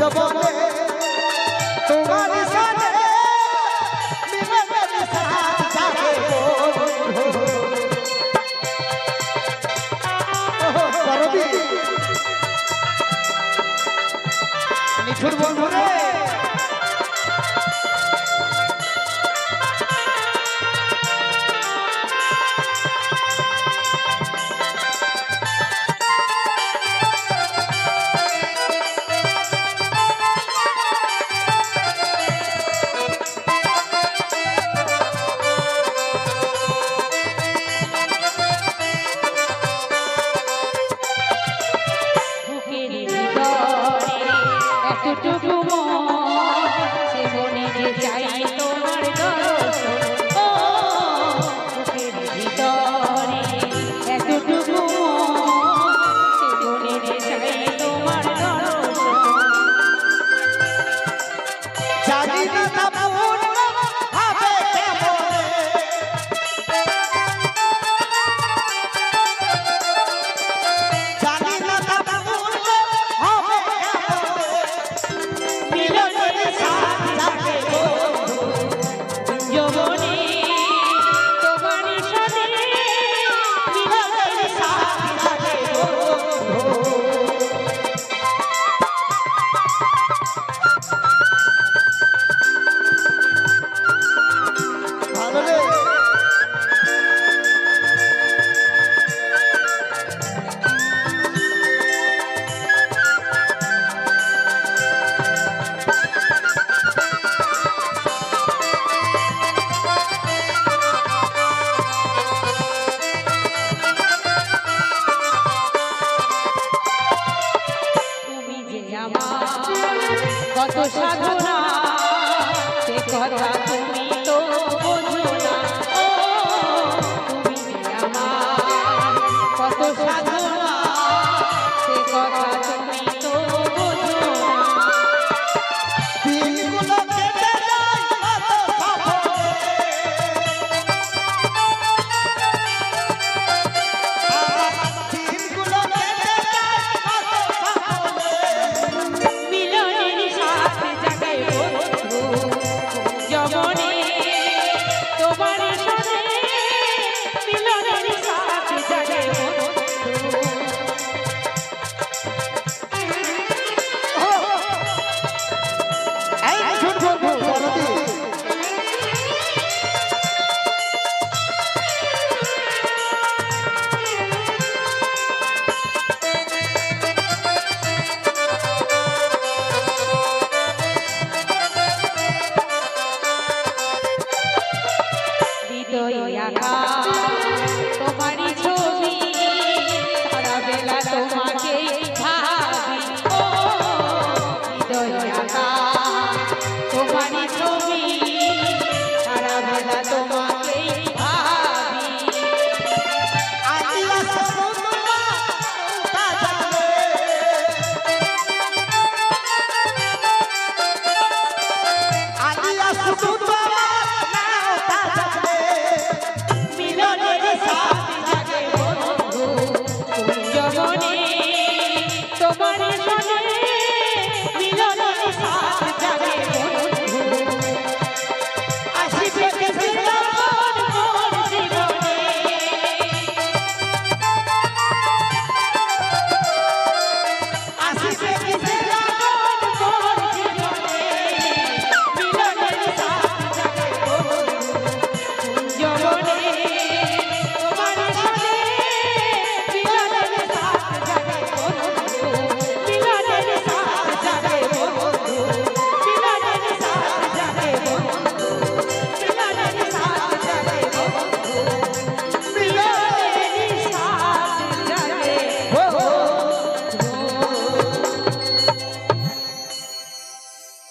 Sabah আমার। কত সাধনা সে কথা তুমি তো হৃদয় আঁকা তোমাকে ভাবি। ও হৃদয়